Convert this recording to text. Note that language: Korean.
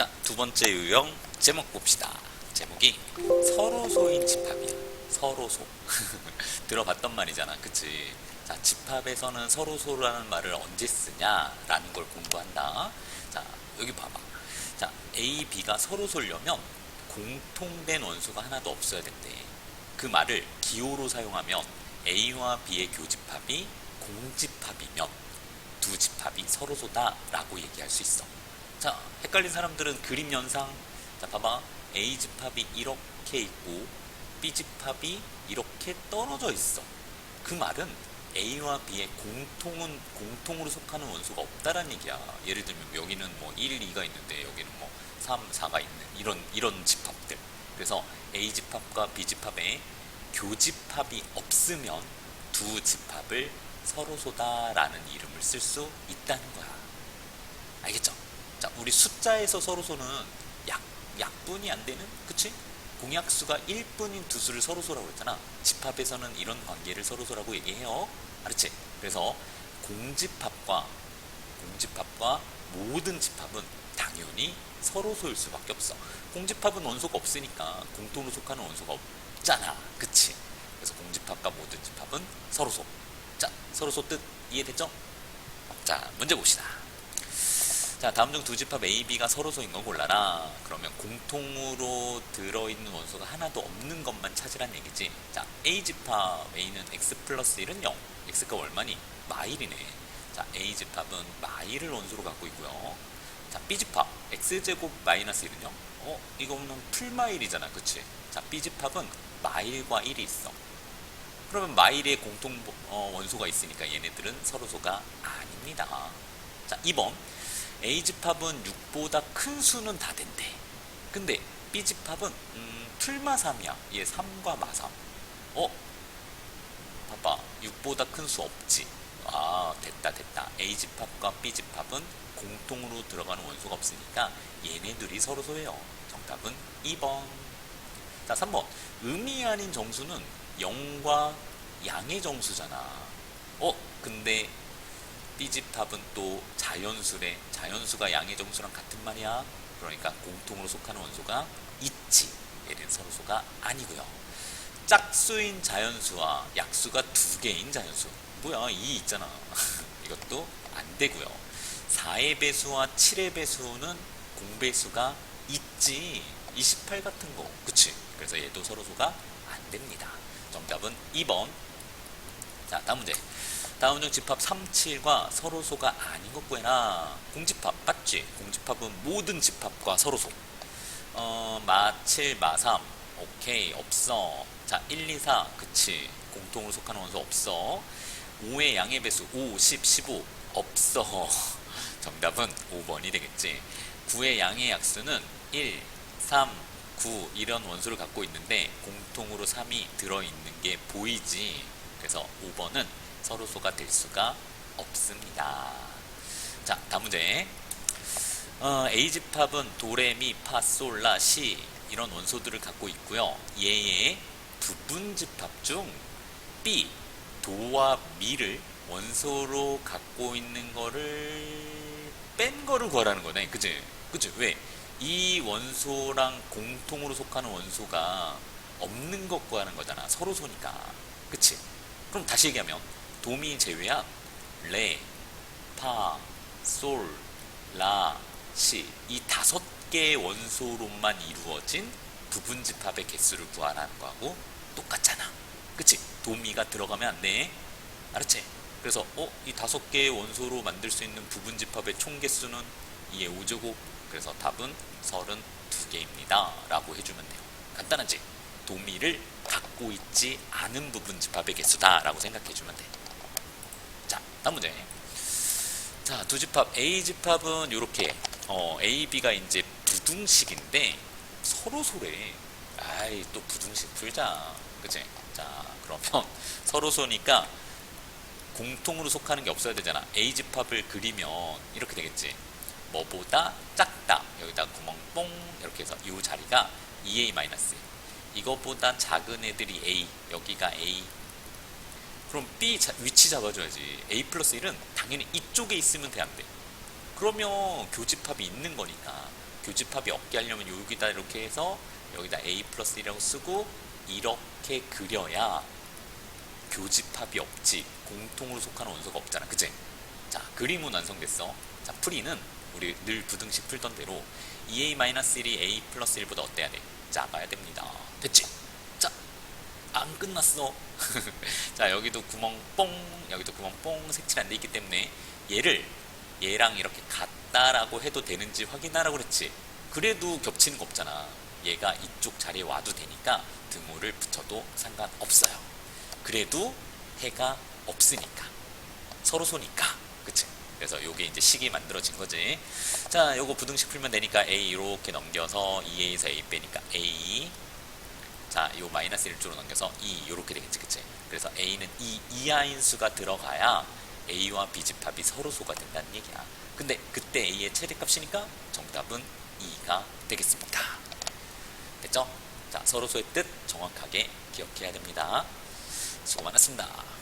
자, 두 번째 유형 제목 봅시다. 제목이 서로소인 집합이야. 서로소. 들어봤던 말이잖아. 그치? 자, 집합에서는 서로소라는 말을 언제 쓰냐라는 걸 공부한다. 자, 여기 봐봐. 자, A, B가 서로소려면 공통된 원소가 하나도 없어야 된대. 그 말을 기호로 사용하면 A와 B의 교집합이 공집합이면 두 집합이 서로소다라고 얘기할 수 있어. 자, 헷갈린 사람들은 그림 연상. 자, 봐봐. A 집합이 이렇게 있고 B 집합이 이렇게 떨어져 있어. 그 말은 A와 B의 공통은 공통으로 속하는 원소가 없다라는 얘기야. 예를 들면 여기는 뭐 1, 2가 있는데 여기는 뭐 3, 4가 있는 이런 이런 집합들. 그래서 A 집합과 B 집합에 교집합이 없으면 두 집합을 서로소다라는 이름을 쓸 수 있다는 거야. 알겠죠? 자, 우리 숫자에서 서로소는 약, 약분이 안 되는, 그치? 공약수가 1분인 두 수를 서로소라고 했잖아. 집합에서는 이런 관계를 서로소라고 얘기해요. 알았지? 그래서 공집합과, 공집합과 모든 집합은 당연히 서로소일 수밖에 없어. 공집합은 원소가 없으니까 공통으로 속하는 원소가 없잖아. 그치? 그래서 공집합과 모든 집합은 서로소. 자, 서로소 뜻 이해됐죠? 자, 문제 봅시다. 자, 다음 중 두 집합 A, B가 서로 소인 거 골라라. 그러면 공통으로 들어있는 원소가 하나도 없는 것만 찾으란 얘기지. 자, A 집합 A는 x 플러스 1은 0. x가 얼마니? 마일이네. 자, A 집합은 마일을 원소로 갖고 있고요. 자, B 집합 x제곱 마이너스 1은요? 어, 이거는 풀마일이잖아. 그치? 자, B 집합은 마일과 1이 있어. 그러면 마일에 공통 어, 원소가 있으니까 얘네들은 서로소가 아닙니다. 자, 2번. A 집합은 6보다 큰 수는 다 된대. 근데 B 집합은 음, 풀마 3이야. 얘 3과 마 3. 어? 봐봐. 6보다 큰 수 없지. 아, 됐다 됐다. A 집합과 B 집합은 공통으로 들어가는 원소가 없으니까 얘네들이 서로소예요. 정답은 2번. 자, 3번. 음이 아닌 정수는 0과 양의 정수잖아. 어? 근데 B집합은 또 자연수래. 자연수가 양의 정수랑 같은 말이야. 그러니까 공통으로 속하는 원소가 있지. 얘는 서로소가 아니고요. 짝수인 자연수와 약수가 두 개인 자연수. 뭐야, 2 있잖아. 이것도 안 되고요. 4의 배수와 7의 배수는 공배수가 있지. 28 같은 거. 그치? 그래서 얘도 서로소가 안 됩니다. 정답은 2번. 자, 다음 문제. 중 집합 3, 7과 서로소가 아닌 것 구해라. 공집합 맞지? 공집합은 모든 집합과 서로소. 어, 마 7, 마 3. 오케이, 없어. 자, 1, 2, 4. 그치. 공통으로 속하는 원소 없어. 5의 양의 배수 5, 10, 15. 없어. 정답은 5번이 되겠지. 9의 양의 약수는 1, 3, 9 이런 원소를 갖고 있는데 공통으로 3이 들어있는 게 보이지. 그래서 5번은 서로소가 될 수가 없습니다. 자, 다음 문제. 어, A 집합은 도레미, 파, 솔, 라, 시 이런 원소들을 갖고 있고요. 얘의 부분 집합 중 B, 도와 미를 원소로 갖고 있는 거를 뺀 거를 구하라는 거네. 그지? 그지? 왜? 이 원소랑 공통으로 속하는 원소가 없는 것 구하는 거잖아. 서로 소니까. 그치? 그럼 다시 얘기하면 도미 제외한 레, 파, 솔, 라, 시 이 다섯 개의 원소로만 이루어진 부분 집합의 개수를 구하라는 거하고 똑같잖아. 그치? 도미가 들어가면 안 돼. 알았지? 그래서 어? 이 다섯 개의 원소로 만들 수 있는 부분 집합의 총 개수는 2의 5제곱 그래서 답은 32개입니다. 라고 해주면 돼요. 간단하지? 도미를 갖고 있지 않은 부분 집합의 개수다 라고 생각해 주면 돼. 자, 다음 문제. 자, 두 집합 A 집합은 이렇게 어, A, B가 이제 부등식인데 서로 소래. 아이, 또 부등식 풀자. 그치? 자, 그러면 서로 소니까 공통으로 속하는 게 없어야 되잖아. A 집합을 그리면 이렇게 되겠지. 뭐보다 작다. 여기다 구멍 뽕 이렇게 해서 이 자리가 2A 마 이거보다 작은 애들이 A, 여기가 A. 그럼 B 자, 위치 잡아줘야지. A 플러스 1은 당연히 이쪽에 있으면 돼, 안 돼? 그러면 교집합이 있는 거니까 교집합이 없게 하려면 여기다 이렇게 해서 여기다 a 플러스 1이라고 쓰고 이렇게 그려야 교집합이 없지 공통으로 속하는 원소가 없잖아 그치? 자 그림은 완성됐어 자 풀이는 우리 늘 부등식 풀던 대로 2a-1이 a 플러스 1보다 어때야 돼? 작아야 됩니다. 됐지? 자 안 끝났어. 자 여기도 구멍 뽕 여기도 구멍 뽕 색칠 안돼 있기 때문에 얘를 얘랑 이렇게 같다라고 해도 되는지 확인하라고 그랬지. 그래도 겹치는 거 없잖아. 얘가 이쪽 자리에 와도 되니까 등호를 붙여도 상관없어요. 그래도 해가 없으니까. 서로 소니까. 그치 그래서 요게 이제 식이 만들어진 거지 자 요거 부등식 풀면 되니까 a 이렇게 넘겨서 2a에서 a 빼니까 a 자, 요 마이너스 1조로 넘겨서 2 요렇게 되겠지, 그치? 그래서 A는 이 이하인 수가 들어가야 A와 B집합이 서로 소가 된다는 얘기야. 근데 그때 A의 최대값이니까 정답은 2가 되겠습니다. 됐죠? 자, 서로 소의 뜻 정확하게 기억해야 됩니다. 수고 많았습니다.